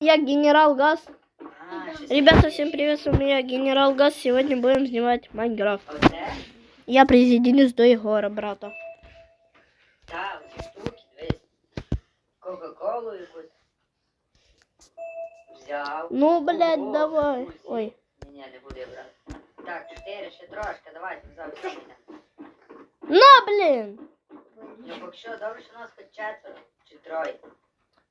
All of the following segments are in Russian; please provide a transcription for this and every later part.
Я генерал Газ. А, щось Ребята, всем привет, с вами я, генерал Газ. Сегодня будем снимать Майнкрафт. Оце? Я присоединюсь до Егора, брата. Та, оці штуки, дивись. Кока-колу якусь. Взяв. Ну, блядь, Ого, давай. гусі. Ой. Ні, ні, не буде брати. Так, чотири, ще трошки, давайте, зараз сильно. На, блин! Ну, поки що, добре, що нас хоч четверо, чи троє.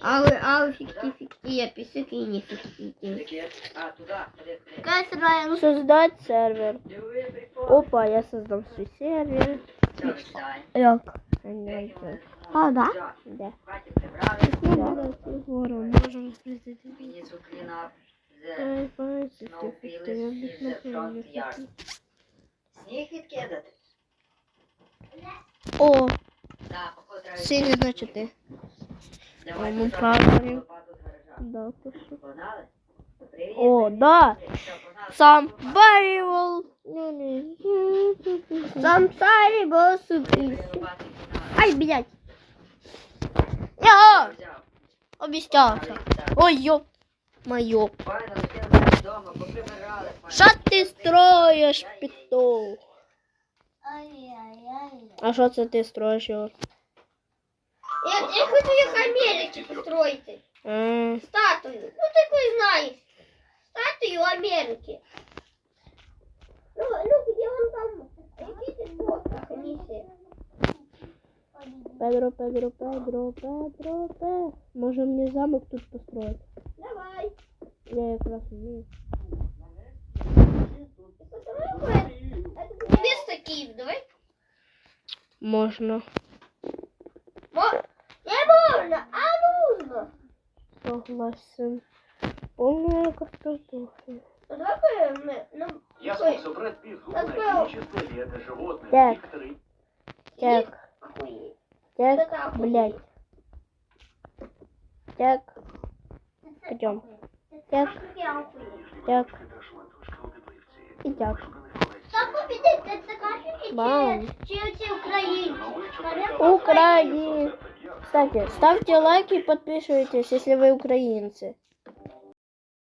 Ау, ау, фикти, фикти, я писок и не фикти. Таке. А, туди, ходи, ходи. Какая сырая ножка. Создать сервер. Диви, прикол. Опа, я создам свой сервер. Все, встань. Як? А, да? Все, Да. в хаті прибрали. Да. Егора, можем присоединиться. Мені цю клінап з Ай, фай, Snowfields сертифікат, і з Front Yard. Сніг відкидати? О, Так, походу треба синий, значит ты. Давай, Ну, туди, правильно. лопату з гаража. Да, ты что? Погнали? Привіт, О, привіт, да. привіт. Все, погнали. Сам баривал. Сам царь был супер. Три лопати погнали. Ай, блядь. Я Взяв. обещался. Так. Ой, ёп. Моё. Файно, лишилися вдома, поприбирали. файно. Что ты строишь, петух? Ай-яй-яй. А что це ти строишь, Егор? Я, хочу их Америки построить. А, Статую. Ну, такой знаешь. Статую Америки. Ну, ну, где он там? Вот как они все. Педро, Педро, Педро, Педро, Педро. Може мне замок тут построить? Давай. Я якраз вмію. Вместо Киев, давай. Можна. Мо- Не можно, а нужно. Согласен. Полная картофель. Ну, давай мы, ну, Я брать безумное Такое- количество лет животных, Так. некоторые Так, так, блядь. Так, пойдем. Так, так. И так. Бам. мне, Кстати, ставьте лайки и подписывайтесь, если вы украинцы.